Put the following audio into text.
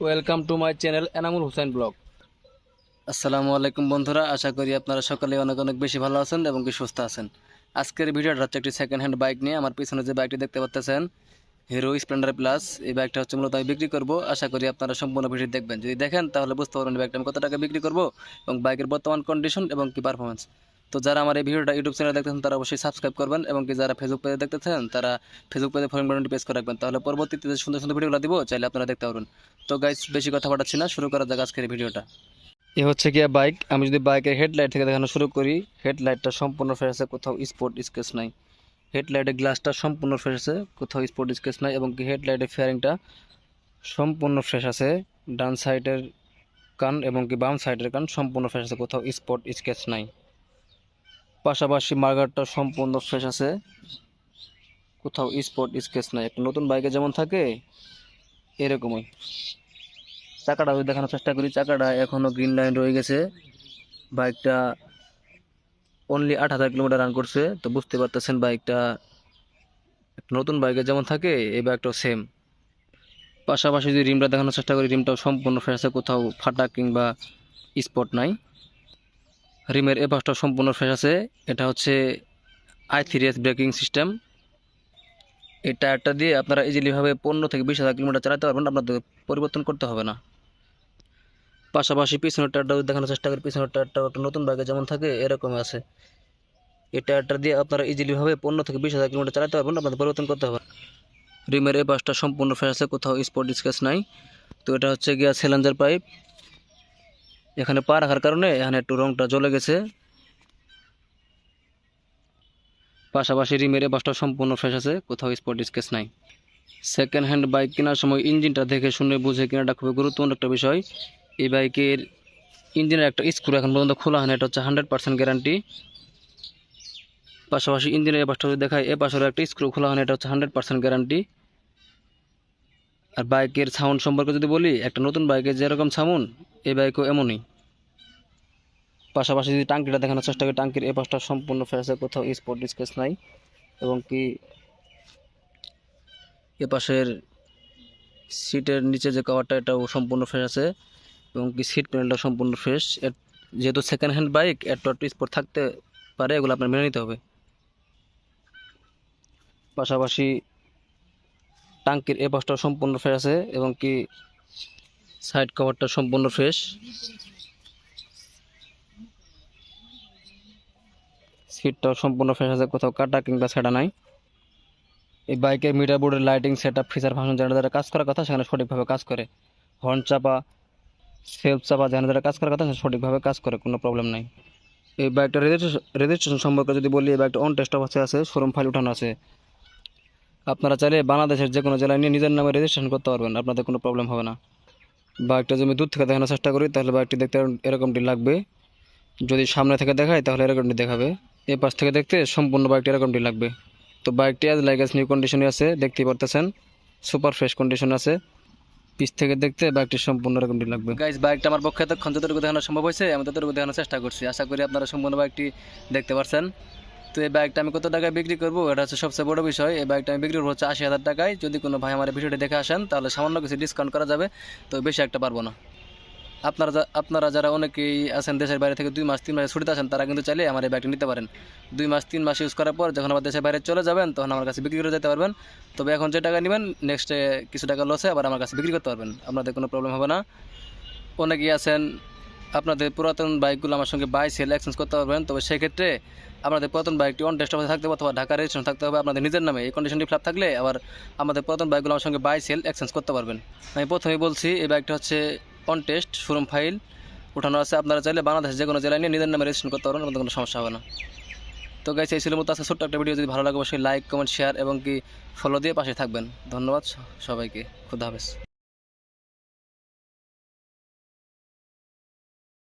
Welcome to my channel Enamul Hussain blog আসসালামু আলাইকুম বন্ধুরা, আশা করি আপনারা সকলে অনেক অনেক বেশি ভালো আছেন এবং কি সুস্থ আছেন। আজকের ভিডিওটা হচ্ছে একটি সেকেন্ড হ্যান্ড বাইক নিয়ে। আমার পিছনে যে বাইকটি দেখতে পাচ্ছেন হিরো স্প্লেন্ডার প্লাস এই বাইকটা হচ্ছে মূলত আমি বিক্রি করব। আশা করি আপনারা সম্পূর্ণ ভিডিও দেখবেন। যদি দেখেন, তাহলে বুঝতে পারবেন বাইকটা আমি কত টাকা বিক্রি করব এবং বাইকের বর্তমান কন্ডিশন এবং কি পারফরমেন্স তো যারা আমার এই ভিডিওটা ইউটিউব চ্যানেলে দেখতেছেন, তারা অবশ্যই সাবস্ক্রাইব করবেন এবং কি যারা ফেসবুক পেজে দেখতেছেন, তারা ফেসবুক পেজে ফোন বাটনটি প্রেস করে রাখবেন। তাহলে পরবর্তীতে সুন্দর সুন্দর ভিডিওগুলো দিব, চাইলে আপনারা দেখতে পারবেন। তো গাইস বেশি কথা বাড়াচ্ছি না, শুরু করা যাক আজকের ভিডিওটা। এ হচ্ছে গিয়া বাইক আমি যদি বাইকের হেডলাইট থেকে দেখানো শুরু করি হেডলাইটটা সম্পূর্ণ ফ্রেশ আছে, কোথাও স্পট স্কেচ নাই। হেডলাইটের গ্লাসটা সম্পূর্ণ ফ্রেশ আছে, কোথাও স্পট স্কেচ নাই এবং হেডলাইটের ফেয়ারিংটা সম্পূর্ণ ফ্রেশ আছে। ডান সাইডের কান এবং কি বাম সাইডের কান সম্পূর্ণ ফ্রেশ আছে, কোথাও স্পট স্কেচ নাই। পাশাপাশি মার্গারটা সম্পূর্ণ ফ্রেশ আছে। কোথাও স্পট স্কেচ নাই। একটা নতুন বাইকে যেমন থাকে, এরকমই। চাকাটা দেখানোর চেষ্টা করি। চাকাটা এখনও গ্রিন লাইন রয়ে গেছে। বাইকটা অনলি আট হাজার কিলোমিটার রান করছে। তো বুঝতে পারতেছেন বাইকটা নতুন বাইকে যেমন থাকে, এই বাইকটাও সেম পাশাপাশি যদি রিমটা দেখানোর চেষ্টা করি রিমটাও সম্পূর্ণ ফ্রেশ আছে। কোথাও ফাটা কিংবা স্পট নাই। রিমের এ পাশটা সম্পূর্ণ ফ্রেশ আছে। এটা হচ্ছে I three S braking system এই টায়ারটা দিয়ে আপনারা ইজিলিভাবে পনেরো থেকে বিশ হাজার কিলোমিটার চালাতে পারবেন, আপনাদের পরিবর্তন করতে হবে না। পাশাপাশি পিছনের টায়ারটাও দেখানোর চেষ্টা করি, পিছনের টায়ারটাও একটা নতুন বাইকে যেমন থাকে, এরকম আছে। এই টায়ারটা দিয়ে আপনারা ইজিলিভাবে পনেরো থেকে বিশ হাজার কিলোমিটার চালাতে পারবেন, আপনাদের পরিবর্তন করতে হবে রিমের এই পাশটা সম্পূর্ণ ফ্রেশ আছে, কোথাও স্পট ডিসকাস নাই। তো এটা হচ্ছে গিয়া সিলিন্ডার পাইপ এখানে পা রাখার কারণে এখানে একটু রংটা জ্বলে গেছে। পাশাপাশি রিমের পাশটা সম্পূর্ণ ফ্রেশ আছে, কোথাও স্পট স্কেচ নাই। সেকেন্ড হ্যান্ড বাইক কেনার সময় ইঞ্জিনটা দেখে শুনে বুঝে কেনাটা খুবই গুরুত্বপূর্ণ একটা বিষয়। এই বাইকের ইঞ্জিনের একটা স্ক্রু এখন পর্যন্ত খোলা হয় না এটা হচ্ছে হান্ড্রেড পার্সেন্ট গ্যারান্টি পাশাপাশি ইঞ্জিনের এ পাশটা যদি দেখায় এ পাশের একটা স্ক্রু খোলা হয় না এটা হচ্ছে হান্ড্রেড পার্সেন্ট গ্যারান্টি আর বাইকের সাউন্ড সম্পর্কে যদি বলি, একটা নতুন বাইকের যেরকম সাউন্ড এই বাইকও এমনই। পাশাপাশি যদি টাঙ্কিটা দেখানোর চেষ্টা করি, টাঙ্কির এ পাশটা সম্পূর্ণ ফ্রেশ কোথাও স্পট স্কেচ নাই। এবং কি এ পাশের সিটের নিচে যে কভারটা এটাও সম্পূর্ণ ফ্রেশ আছে। এবং কি সিট প্যানেলটা সম্পূর্ণ ফ্রেশ যেহেতু সেকেন্ড হ্যান্ড বাইক একটু একটু স্পট থাকতে পারে, এগুলো আপনার মেনে নিতে হবে। পাশাপাশি টাঙ্কির এ পাশটাও সম্পূর্ণ ফ্রেশ আছে, এবং কি সাইড কভারটা সম্পূর্ণ ফ্রেশ সিটটাও সম্পূর্ণ ফ্রেশ আছে, কোথাও কাটা কিংবা ছেঁড়া নাই। এই বাইকের মিটার বোর্ডের lighting set up feature function যেখানে যারা কাজ করার কথা সেখানে সঠিকভাবে কাজ করে। হর্ন চাপা সেলফ চাপা যেন যারা কাজ করার কথা সঠিকভাবে কাজ করে, কোনো প্রবলেম নাই। এই বাইকটা রেজিস্ট্রেশন রেজিস্ট্রেশন সম্পর্কে যদি বলি, এই বাইকটা অন টেস্ট অবস্থায় আছে শোরুম ফাইল উঠানো আছে। আপনারা চাইলে বাংলাদেশের যে কোনো জেলায় নিয়ে নিজের নামে রেজিস্ট্রেশন করতে পারবেন, আপনাদের কোনো প্রবলেম হবে না। বাইকটা যদি দূর থেকে দেখানোর চেষ্টা করি, তাহলে বাইকটি দেখতে এরকমটি লাগবে। যদি সামনে থেকে দেখায় তাহলে এরকমটি দেখাবে। এই পাশ থেকে দেখতে সম্পূর্ণ বাইকটি এরকমটি লাগবে। তো বাইকটি আজ লাইগাস নিউ কন্ডিশনে আছে, দেখতেই পারতেছেন। সুপার ফ্রেশ কন্ডিশন আছে। পিছ থেকে দেখতে বাইকটি সম্পূর্ণ এরকমটি লাগবে। গাইজ বাইকটা আমার পক্ষে এতক্ষণ যতটুকু দেখানো সম্ভব হয়েছে, আমি ততটুকু দেখানোর চেষ্টা করছি। আশা করি আপনারা সম্পূর্ণ বাইকটি দেখতে পারছেন। তো এই বাইকটা আমি কত টাকায় বিক্রি করব? এটা হচ্ছে সবচেয়ে বড় বিষয়। এই বাইকটা আমি বিক্রি করব হচ্ছে আশি হাজার টাকায়। যদি কোনো ভাই আমার ভিডিওটি দেখে আসেন, তাহলে সামান্য কিছু ডিসকাউন্ট করা যাবে। তো বেশি একটা পারব না। আপনারা আপনারা যারা অনেকেই আছেন দেশের বাইরে থেকে দুই মাস, তিন মাসে ছুটিতে আছেন, তারা কিন্তু চাইলে আমার এই ব্যাগটি নিতে পারেন। দুই মাস, তিন মাস ইউজ করার পর যখন আবার দেশের বাইরে চলে যাবেন, তখন আমার কাছে বিক্রি করে যেতে পারবেন। তবে এখন যে টাকা নেবেন নেক্সটে কিছু টাকা লসে আবার আমার কাছে বিক্রি করতে পারবেন। আপনাদের কোনো প্রবলেম হবে না। অনেকেই আছেন, আপনাদের পুরাতন বাইকগুলো আমার সঙ্গে বাই সেল এক্সচেঞ্জ করতে পারবেন। তবে সেক্ষেত্রে আপনাদের পুরাতন বাইকটি অন টেস্ট অবস্থায় থাকতে হবে অথবা ঢাকা রেজিস্ট্রেশন থাকতে হবে আপনাদের নিজের নামে। এই কন্ডিশনটি ফ্ল্যাপ থাকলে আবার আমাদের পুরাতন বাইকগুলো আমার সঙ্গে বাই সেল এক্সচেঞ্জ করতে পারবেন। আমি প্রথমেই বলছি, এই বাইকটা হচ্ছে অন টেস্ট শোরুম ফাইল উঠানো আছে। আপনারা চাইলে বাংলাদেশের যে কোনো জেলায় নিয়ে নিজের নামে রেজিস্ট্রেশন করতে পারবেন আপনাদের কোনো সমস্যা হবে না। তো গাইছে এই ছিল মতো আছে ছোট্ট একটা ভিডিও যদি ভালো লাগে, অবশ্যই লাইক কমেন্ট শেয়ার এবং কি ফলো দিয়ে পাশে থাকবেন। ধন্যবাদ সবাইকে। খুদা হাফেজ।